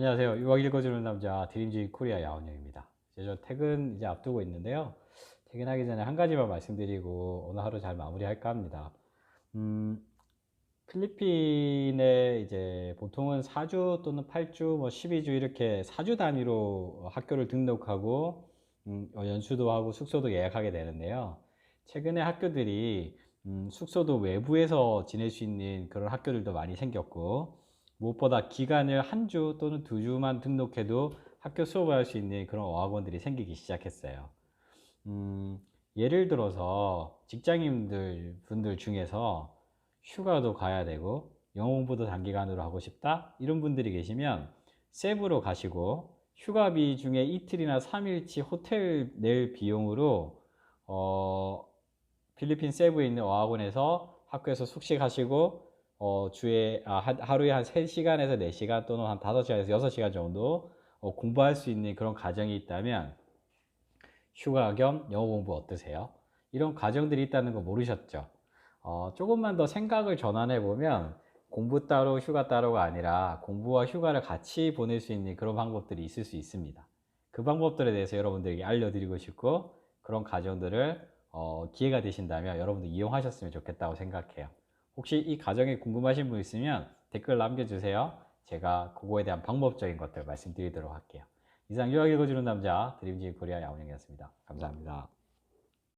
안녕하세요. 유학 읽어주는 남자 드림지 코리아 야원영입니다. 이제 저 퇴근 이제 앞두고 있는데요. 퇴근하기 전에 한 가지만 말씀드리고 오늘 하루 잘 마무리할까 합니다. 음, 필리핀에 이제 보통은 4주 또는 8주, 뭐 12주 이렇게 4주 단위로 학교를 등록하고 음, 어, 연수도 하고 숙소도 예약하게 되는데요. 최근에 학교들이 음, 숙소도 외부에서 지낼 수 있는 그런 학교들도 많이 생겼고 무엇보다 기간을 한 주 또는 두 주만 등록해도 학교 수업을 할 수 있는 그런 어학원들이 생기기 시작했어요. 음, 예를 들어서 직장인들 분들 중에서 휴가도 가야 되고 영어 공부도 단기간으로 하고 싶다 이런 분들이 계시면 세부로 가시고 휴가비 중에 이틀이나 3일치 호텔 낼 비용으로 어, 필리핀 세부에 있는 어학원에서 학교에서 숙식하시고 어, 주에 아, 하, 하루에 한 3시간에서 4시간 또는 한 5시간에서 6시간 정도 어, 공부할 수 있는 그런 가정이 있다면 휴가 겸 영어 공부 어떠세요? 이런 가정들이 있다는 거 모르셨죠? 어, 조금만 더 생각을 전환해 보면 공부 따로 휴가 따로가 아니라 공부와 휴가를 같이 보낼 수 있는 그런 방법들이 있을 수 있습니다. 그 방법들에 대해서 여러분들에게 알려드리고 싶고 그런 가정들을 어, 기회가 되신다면 여러분들 이용하셨으면 좋겠다고 생각해요. 혹시 이 가정에 궁금하신 분 있으면 댓글 남겨주세요. 제가 그거에 대한 방법적인 것들 말씀드리도록 할게요. 이상 유학 읽어주는 남자 드림지 코리아 야원영이었습니다. 감사합니다.